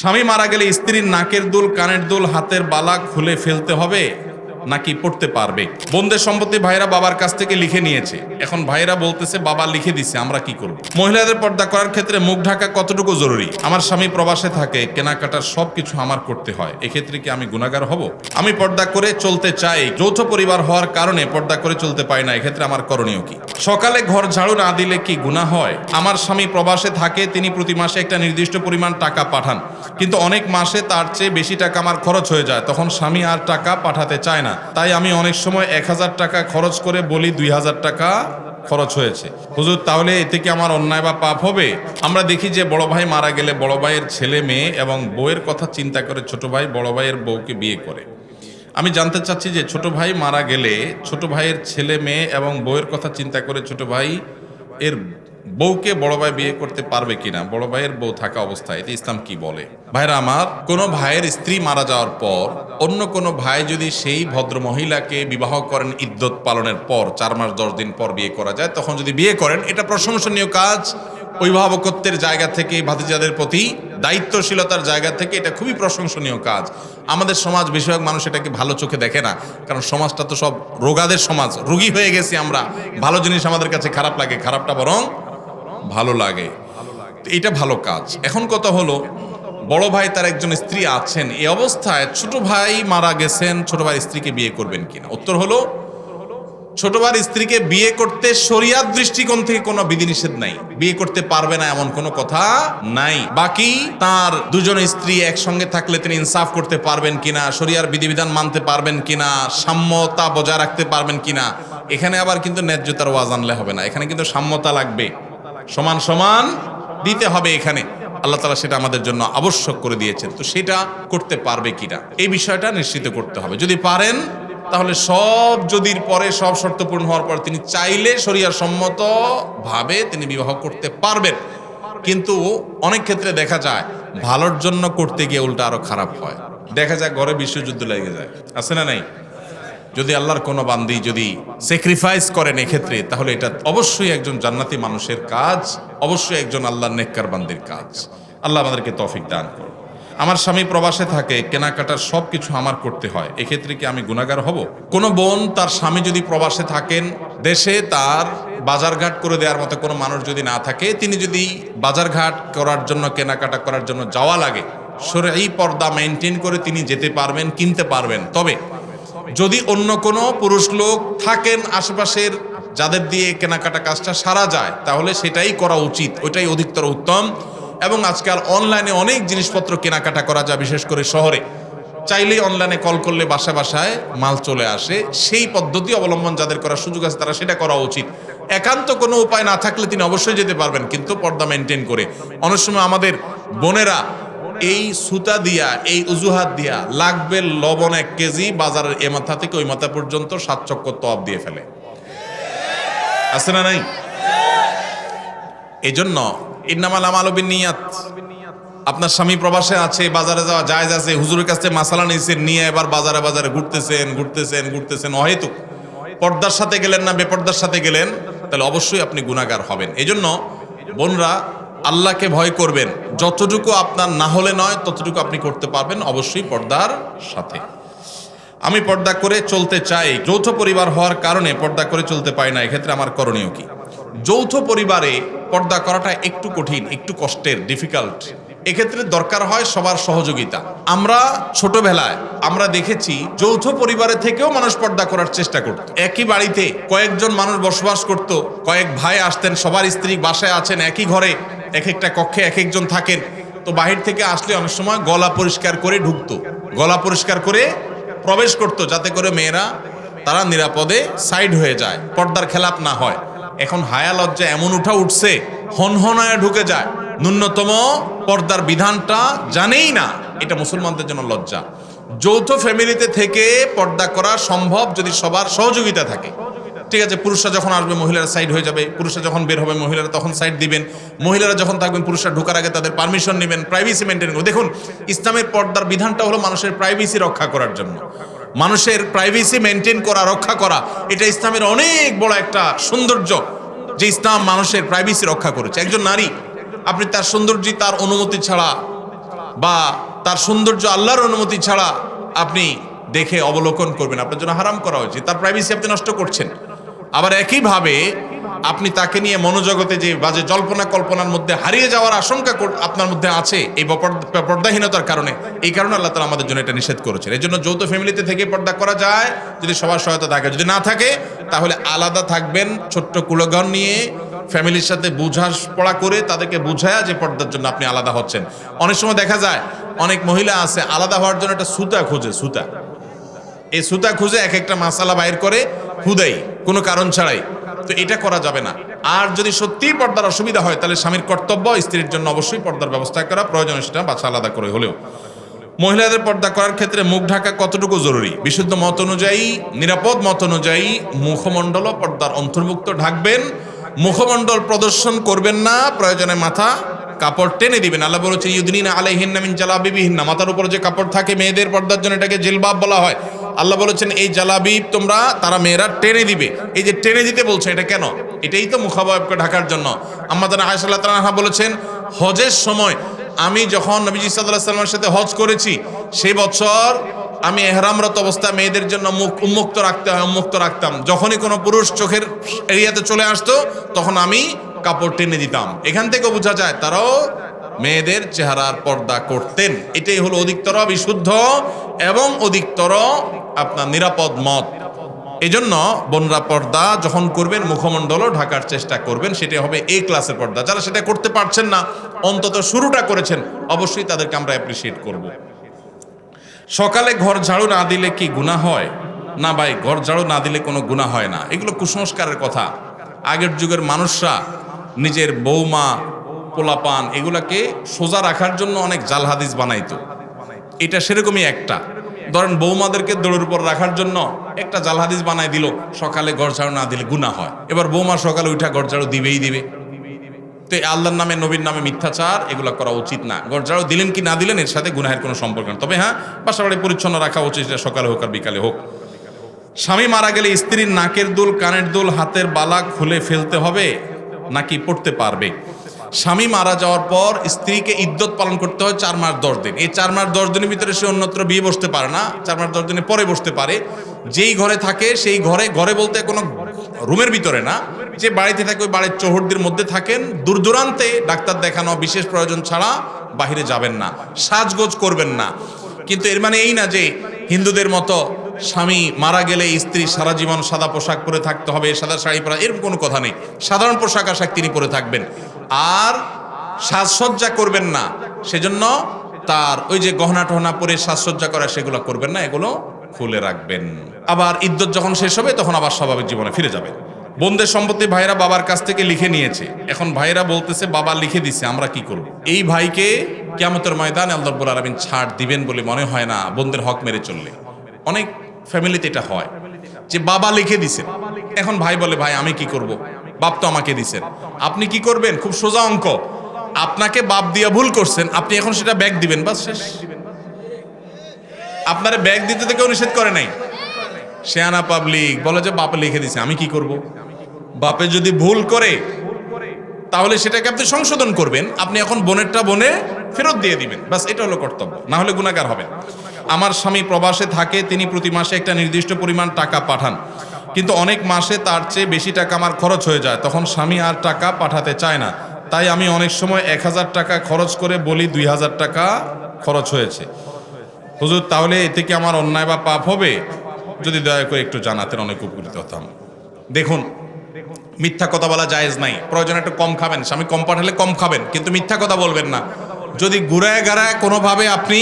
স্বামী মারা গেলে স্ত্রীর নাকের দুল কানের দুল হাতের বালা খুলে ফেলতে হবে। নাকি পড়তে পারবে। বোনদের সম্পত্তি ভাইরা বাবার কাছ থেকে লিখে নিয়েছে। এখন ভাইরা বলতেছে, বাবা লিখে দিছে, আমরা কি করব? মহিলাদের পর্দা করার ক্ষেত্রে মুখ ঢাকা কতটুকু জরুরি? আমার স্বামী প্রবাসে থাকে, কেনাকাটার সবকিছু আমার করতে হয়। এক্ষেত্রে কি আমি গুণাগার হব? আমি পর্দা করে চলতে চাই। যৌথ পরিবার হওয়ার কারণে পর্দা করে চলতে পারি না, এক্ষেত্রে আমার করণীয় কি? সকালে ঘর ঝাড়ু না দিলে কি গুণা হয়? আমার স্বামী প্রবাসে থাকে, তিনি প্রতি মাসে একটা নির্দিষ্ট পরিমাণ টাকা পাঠান। কিন্তু অনেক মাসে তার চেয়ে বেশি টাকা আমার খরচ হয়ে যায়। তখন স্বামী আর টাকা পাঠাতে চায় না। তাই আমি অনেক সময় এক হাজার টাকা খরচ করে বলি দুই হাজার টাকা খরচ হয়েছে। হুজুর, তাহলে এতে কি আমার অন্যায় বা পাপ হবে? আমরা দেখি যে বড় ভাই মারা গেলে বড় ভাইয়ের ছেলে মেয়ে এবং বউয়ের কথা চিন্তা করে ছোট ভাই বড় ভাইয়ের বউকে বিয়ে করে। আমি জানতে চাচ্ছি যে ছোট ভাই মারা গেলে ছোট ভাইয়ের ছেলে মেয়ে এবং বউয়ের কথা চিন্তা করে ছোট ভাই এর বউকে বড় ভাই বিয়ে করতে পারবে কিনা, বড় ভাইয়ের বউ থাকা অবস্থায় এতে ইসলাম কি বলে? ভাইরা আমার, কোনো ভাইয়ের স্ত্রী মারা যাওয়ার পর, অন্য কোনো ভাই যদি সেই ভদ্র মহিলাকে বিবাহ করেন ইদ্যত পালনের পর, চার মাস দশ দিন পর বিয়ে করা যায়, তখন যদি বিয়ে করেন, এটা প্রশংসনীয় কাজ। অভিভাবকত্বের জায়গা থেকে, ভাতিজাদের প্রতি দায়িত্বশীলতার জায়গা থেকে এটা খুবই প্রশংসনীয় কাজ। আমাদের সমাজ বেশিরভাগ মানুষ এটাকে ভালো চোখে দেখে না, কারণ সমাজটা তো সব রোগাদের সমাজ, রোগী হয়ে গেছি আমরা। ভালো জিনিস আমাদের কাছে খারাপ লাগে, খারাপটা বরং ভালো লাগে। এটা ভালো কাজ। এখন কথা হলো, বড় ভাই তার একজন স্ত্রী আছেন, এই অবস্থায় ছোট ভাই মারা গেছেন, ছোট ভাই স্ত্রীকে বিয়ে করবেন কিনা? উত্তর হলো, ছোট ভাইয়ের স্ত্রীকে বিয়ে করতে শরিয়াত দৃষ্টিকোণ থেকে কোনো বিধিনিষেধ নাই। বিয়ে করতে পারবে না এমন কোনো কথা নাই। বাকি তার দুজন স্ত্রী একসঙ্গে থাকলে তিনি ইনসাফ করতে পারবেন কিনা, শরিয়ার বিধিবিধান মানতে পারবেন কিনা, সাম্যতা বজায় রাখতে পারবেন কিনা, এখানে আবার কিন্তু ন্যায্যতার ওয়াজ আনলে হবে না। এখানে কিন্তু সাম্যতা লাগবে। সমান সমান দিতে হবে এখানে। আল্লাহ তালা সেটা আমাদের জন্য আবশ্যক করে দিয়েছেন। তো সেটা করতে পারবে কিনা? এই বিষয়টা নিশ্চিত করতে হবে। যদি পারেন, তাহলে সব যদির পরে, সব শর্ত পূর্ণ হওয়ার পর তিনি চাইলে শরিয়ার সম্মত ভাবে তিনি বিবাহ করতে পারবেন। কিন্তু অনেক ক্ষেত্রে দেখা যায়, ভালোর জন্য করতে গিয়ে উল্টা আরও খারাপ হয়। দেখা যায় ঘরে বিশ্বযুদ্ধ লেগে যায়। আছে না নাই? যদি আল্লাহর কোনো বান্দি যদি স্যাক্রিফাইস করেন এক্ষেত্রে, তাহলে এটা অবশ্যই একজন জান্নাতি মানুষের কাজ, অবশ্যই একজন আল্লাহর নেককার বান্দির কাজ। আল্লাহ আমাদেরকে তৌফিক দান করুন। আমার স্বামী প্রবাসে থাকে, কেনাকাটার সব কিছু আমার করতে হয়। এক্ষেত্রে কি আমি গুণাগার হব? কোনো বোন তার স্বামী যদি প্রবাসে থাকেন, দেশে তার বাজারঘাট করে দেওয়ার মতো কোনো মানুষ যদি না থাকে, তিনি যদি বাজারঘাট করার জন্য, কেনাকাটা করার জন্য যাওয়া লাগে সরে এই পর্দা মেনটেন করে তিনি যেতে পারবেন, কিনতে পারবেন। তবে যদি অন্য কোনো পুরুষ লোক থাকেন আশেপাশের, যাদের দিয়ে কেনাকাটা কাজটা সারা যায়, তাহলে সেটাই করা উচিত। ওইটাই অধিকতর উত্তম। এবং আজকাল অনলাইনে অনেক জিনিসপত্র কেনাকাটা করা যায়, বিশেষ করে শহরে। চাইলেই অনলাইনে কল করলে বাসা বাসায় মাল চলে আসে। সেই পদ্ধতি অবলম্বন যাদের করার সুযোগ আছে, তারা সেটা করা উচিত। একান্ত কোনো উপায় না থাকলে তিনি অবশ্যই যেতে পারবেন, কিন্তু পর্দা মেনটেন করে। অনেক সময় আমাদের বোনেরা এই সুতা দিয়া, এই অজুহাত দিয়া লাগবে লবণ এক কেজি, বাজারের এ মাথা থেকে ওই মাথা পর্যন্ত সাত চক্কর তপ দিয়ে ফেলে। আছে না নাই? এই জন্য ইন্নামাল আমালবিন নিয়াত আপনার স্বামী প্রবাসে আছে, বাজারে যাওয়া যায় আছে, হুজুরের কাছে মাসালা নিয়েছেন, নিয়ে এবার বাজারে বাজারে ঘুরতেছেন ঘুরতেছেন ঘুরতেছেন, অহেতুক। পর্দার সাথে গেলেন না, বেপর্দার সাথে গেলেন, তাহলে অবশ্যই আপনি গুণাগার হবেন। এই জন্য বোনরা আল্লাহকে ভয় করবেন। যতটুকু আপনার না হলে নয়, ততটুকু আপনি করতে পারবেন অবশ্যই পর্দার সাথে। আমি পর্দা করে চলতে চাই। যৌথ পরিবার হওয়ার কারণে পর্দা করে চলতে পারি না, এক্ষেত্রে আমার করণীয় কি? যৌথ পরিবারে পর্দা করাটা একটু কঠিন, একটু কষ্টের ডিফিকাল্ট এক্ষেত্রে দরকার হয় সবার সহযোগিতা। আমরা ছোটবেলায় আমরা দেখেছি যৌথ পরিবারে থেকেও মানুষ পর্দা করার চেষ্টা করত। একই বাড়িতে কয়েকজন মানুষ বসবাস করত, কয়েক ভাই আসতেন, সবার স্ত্রী বাসায় আছেন, একই ঘরে এক একটা কক্ষে এক একজন থাকেন। তো বাহির থেকে আসলে অনেক সময় গলা পরিষ্কার করে ঢুকতো। গলা পরিষ্কার করে প্রবেশ করতো যাতে করে মেয়েরা তারা নিরাপদে সাইড হয়ে যায়, পর্দার খেলাপ না হয়। এখন হায়া লজ্জা এমন উঠা উঠছে, হনহনায় ঢুকে যায়। ন্যূনতম পর্দার বিধানটা জানেই না। এটা মুসলমানদের জন্য লজ্জা। যৌথ ফ্যামিলিতে থেকে পর্দা করা সম্ভব যদি সবার সহযোগিতা থাকে। ঠিক আছে, পুরুষরা যখন আসবে, মহিলারা সাইড হয়ে যাবে। পুরুষরা যখন বের হবে, মহিলারা তখন সাইড দিবেন। মহিলারা যখন থাকবেন, পুরুষরা ঢোকার আগে তাদের পারমিশন নেবেন প্রাইভেসি মেনটেন দেখুন, ইসলামের পর্দার বিধানটা হলো মানুষের প্রাইভেসি রক্ষা করার জন্য। মানুষের প্রাইভেসি মেনটেন করা, রক্ষা করা, এটা ইসলামের অনেক বড় একটা সৌন্দর্য। যে ইসলাম মানুষের প্রাইভেসি রক্ষা করেছে। একজন নারী আপনি তার সৌন্দর্য তার অনুমতি ছাড়া বা তার সৌন্দর্য আল্লাহর অনুমতি ছাড়া আপনি দেখে অবলোকন করবেন। আপনার জন্য হারাম করা উচিত তার প্রাইভেসি আপনি নষ্ট করছেন। আবার একইভাবে আপনি তাকে নিয়ে মনোজগতে যে বাজে জল্পনা কল্পনার মধ্যে হারিয়ে যাওয়ার আশঙ্কা আপনার মধ্যে আছে, এই পর্দাহীনতার কারণে। এই কারণে আল্লাহ তালা আমাদের জন্য এটা নিষেধ করেছেন। এই জন্য যৌথ ফ্যামিলিতে থেকে পর্দা করা যায়। যদি সবার সহায়তা থাকে। যদি না থাকে, তাহলে আলাদা থাকবেন ছোট্ট কুলগণ নিয়ে। ফ্যামিলির সাথে পড়া করে তাদেরকে বুঝায়া যে পর্দার জন্য আপনি আলাদা হচ্ছেন। অনেক সময় দেখা যায়, অনেক মহিলা আছে, আলাদা হওয়ার জন্য একটা সুতা খুঁজে, সুতা। এই সুতা খুঁজে এক একটা মাসালা বাইর করে, হুদাই, কোনো কারণ ছাড়াই। তো এটা করা যাবে না। আর যদি সত্যিই পর্দার অসুবিধা হয়, তাহলে স্বামীর কর্তব্য, স্ত্রীর জন্য অবশ্যই পর্দার ব্যবস্থা করা প্রয়োজন, সেটা বাচ্চা আলাদা করে হলেও। মহিলাদের পর্দা করার ক্ষেত্রে মুখ ঢাকা কতটুকু জরুরি? বিশুদ্ধ মত অনুযায়ী, নিরাপদ মত অনুযায়ী মুখমণ্ডলও পর্দার অন্তর্ভুক্ত ঢাকবেন। মুখমণ্ডল প্রদর্শন করবেন না, প্রয়োজনে মাথা, কাপড় টেনে দিবেন। আল্লাহ বলেছে ইউদিন আলাইহিন নামিন জালাবিবিহীন না মাথার উপর যে কাপড় থাকে, মেয়েদের পর্দার জন্য এটাকে জেলবাব বলা হয়। আল্লাহ বলেছেন, এই জালাবিব তোমরা, তারা মেয়েরা টেনে দিবে। এই যে টেনে দিতে বলছে, এটা কেন? এটাই তো মুখাবয়বকে ঢাকার জন্য। আমাদের আয়সাল্লাহ তালাহা বলেছেন, হজের সময় আমি যখন নবীজি সাল্লাহ সাল্লামের সাথে হজ করেছি সেই বছর আমি এহরামরত অবস্থা মেয়েদের জন্য মুখ উন্মুক্ত রাখতে হয়, উন্মুক্ত রাখতাম। যখনই কোনো পুরুষ চোখের এরিয়াতে চলে আসতো, তখন আমি কাপড় টেনে দিতাম। এখান থেকে বোঝা যায়, তারাও মেয়েদের চেহারার পর্দা করতেন। এটাই হলো অধিকতর বিশুদ্ধ এবং অধিকতর আপনার নিরাপদ মত। এই জন্য বনরা পর্দা যখন করবেন, মুখমণ্ডলও ঢাকার চেষ্টা করবেন। সেটা হবে এ ক্লাসের পর্দা। যারা সেটা করতে পারছেন না, অন্তত শুরুটা করেছেন, অবশ্যই তাদেরকে আমরা অ্যাপ্রিসিয়েট করব। সকালে ঘর ঝাড়ু না দিলে কি গুণা হয়? না ভাই, ঘর ঝাড়ু না দিলে কোনো গুণা হয় না। এগুলো কুসংস্কারের কথা। আগের যুগের মানুষরা, নিজের বৌমা, পোলাপান, এগুলাকে সোজা রাখার জন্য অনেক জাল হাদিস বানাইতো। এটা সেরকমই একটা। ধরেন বৌমাদেরকে দৌড়ের উপর রাখার জন্য একটা জাল হাদিস বানাই দিল, সকালে ঘর ঝাড়ু না দিলে গুণা হয়। এবার বৌমা সকালে উঠা ঘর ঝাড়ু দিবেই দিবে। তো আল্লাহর নামে, নবীর নামে মিথ্যাচার, এগুলো করা উচিত না। গরজাও দিলেন কি না দিলেন, এর সাথে গুনাহের কোনো সম্পর্ক নেই। তবে হ্যাঁ বাসা বাড়ি পরিচ্ছন্ন রাখা উচিত, সেটা সকালে হোক আর বিকালে হোক। স্বামী মারা গেলে স্ত্রীর নাকের দুল, কানের দুল, হাতের বালা খুলে ফেলতে হবে, নাকি পড়তে পারবে? স্বামী মারা যাওয়ার পর স্ত্রীকে ইদ্যত পালন করতে হয় চার মাস দশ দিন। এই চার মাস দশ দিনের ভিতরে সে অন্যত্র বিয়ে বসতে পারে না, চার মাস দশ দিনের পরে বসতে পারে। যেই ঘরে থাকে, সেই ঘরে ঘরে বলতে কোনো রুমের ভিতরে না যে বাড়িতে থাকে, ওই বাড়ির চৌহদ্দির মধ্যে থাকেন। দূর দূরান্তে ডাক্তার দেখানো বিশেষ প্রয়োজন ছাড়া বাহিরে যাবেন না, সাজগোজ করবেন না। কিন্তু এর মানে এই না যে হিন্দুদের মতো স্বামী মারা গেলে স্ত্রী সারা জীবন সাদা পোশাক পরে থাকতে হবে, সাদা শাড়ি পরা, এরকম কোনো কথা নেই। সাধারণ পোশাক আশাক তিনি পরে থাকবেন। আর সাজসজ্জা করবেন না, সেজন্য তার ওই যে গহনা টহনা পরে সাজসজ্জা করা, সেগুলো করবেন না, এগুলো খুলে রাখবেন। আবার ইদ্যত যখন শেষ হবে, তখন আবার স্বাভাবিক জীবনে ফিরে যাবে বোনদের সম্পত্তি ভাইরা বাবার কাছ থেকে লিখে নিয়েছে। এখন ভাইরা বলতেছে, বাবা লিখে দিছে, আমরা কি করব? এই ভাইকে কিয়ামতের ময়দানে আল্লাহ রব্বুল আলামিন ছাড় দিবেন বলে মনে হয় না বোনদের হক মেরে চললে। অনেক ফ্যামিলিতে এটা হয়, যে বাবা লিখে দিছেন এখন ভাই বলে, ভাই, আমি কি করব? বাপ তো আমাকে দিছেন। আপনি কি করবেন? খুব সোজা অঙ্ক। আপনাকে বাপ দিয়া ভুল করছেন, আপনি এখন সেটা ব্যাগ দিবেন, বাস শেষ। আপনারে ব্যাগ দিতে তো কেউ নিষেধ করে নাই। শেয়ানা পাবলিক বলে যে বাপে লিখে দিছে, আমি কি করব? বাপে যদি ভুল করে, তাহলে সেটাকে আপনি সংশোধন করবেন। আপনি এখন বোনেরটা বনে ফেরত দিয়ে দিবেন। বাস এটা হলো কর্তব্য। না হলে গুণাগার হবেন। আমার স্বামী প্রবাসে থাকে, তিনি প্রতি মাসে একটা নির্দিষ্ট পরিমাণ টাকা পাঠান। কিন্তু অনেক মাসে তার চেয়ে বেশি টাকা আমার খরচ হয়ে যায়। তখন স্বামী আর টাকা পাঠাতে চায় না। তাই আমি অনেক সময় এক হাজার টাকা খরচ করে বলি, দুই হাজার টাকা খরচ হয়েছে। হুজুর, তাহলে এতে কি আমার অন্যায় বা পাপ হবে? যদি দয়া করে একটু জানাতেন, অনেক উপকৃত হতাম। দেখুন মিথ্যা কথা বলা জায়েজ নাই। প্রয়োজন একটু কম খাবেন। স্বামী কম পাঠালে কম খাবেন, কিন্তু মিথ্যা কথা বলবেন না। যদি গুড়ায় গাড়ায় কোনোভাবে আপনি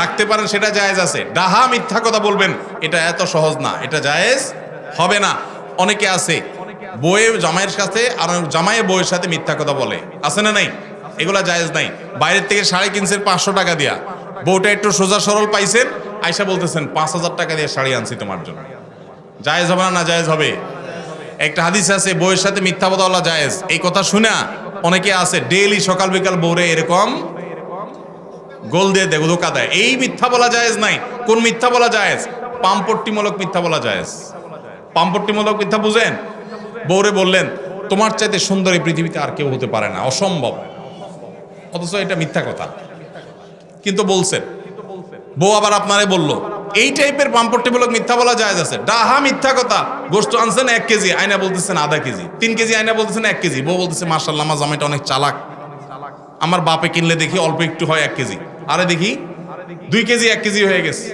রাখতে পারেন, সেটা জায়েজ আছে। ডাহা মিথ্যা কথা বলবেন, এটা এত সহজ না, এটা জায়েজ হবে না। অনেকে আছে বইয়ে জামাইয়ের সাথে আর জামাইয়ের বইয়ের সাথে মিথ্যা কথা বলে। আছে না নাই? এগুলা জায়েজ নাই। বাইরের থেকে শাড়ি কিনছেন পাঁচশো টাকা দিয়া। বউটা একটু সোজা সরল পাইছেন আয়সা বলতেছেন, পাঁচ হাজার টাকা দিয়ে শাড়ি আনছি তোমার জন্য। জায়েজ হবে না না জায়েজ হবে? একটা হাদিস আছে বউয়ের সাথে মিথ্যা কথা বলা জায়েজ। এই কথা শুনে অনেকে আছে, ডেইলি সকাল বিকাল বউরে এরকম গোল দিয়ে দেয়, ধোকা দেয়। এই মিথ্যা বলা জায়েজ নাই। কোন মিথ্যা বলা জায়েজ? পাম্পট্টিমূলক মিথ্যা বলা জায়েজ। পাম্পট্টিমূলক মিথ্যা বুঝেন? বউরে বললেন, তোমার চাইতে সুন্দর এই পৃথিবীতে আর কেউ হতে পারে না। অসম্ভব। অথচ এটা মিথ্যা কথা। কিন্তু বলছেন, বউ আবার আপনারে বলল এই টাইপের পাম্পট্টিমূলক মিথ্যা বলা যায় আছে। ডাহা মিথ্যা কথা। গোস্ত আনছেন এক কেজি, আয়না বলতেছেন আধা কেজি। তিন কেজি আয়না বলতেছেন এক কেজি। বউ বলতেছে মার্শাল্লাহ আমার জামাইটা অনেক চালাক। আমার বাপে কিনলে দেখি অল্প একটু হয় এক কেজি। আরে দেখি, দুই কেজি, এক কেজি হয়ে গেছে।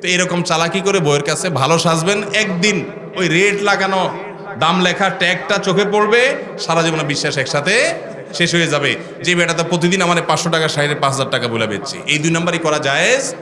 তো এরকম চালাকি করে বইয়ের কাছে ভালো সাজবেন। একদিন ওই রেট লাগানো, দাম লেখা ট্যাগটা চোখে পড়বে, সারা জীবনে বিশ্বাস একসাথে শেষ হয়ে যাবে। যে বেটাতে প্রতিদিন আমার পাঁচশো টাকা, সাইডে পাঁচ হাজার টাকা বলে বেচছে। এই দুই নাম্বারই করা জায়েজ?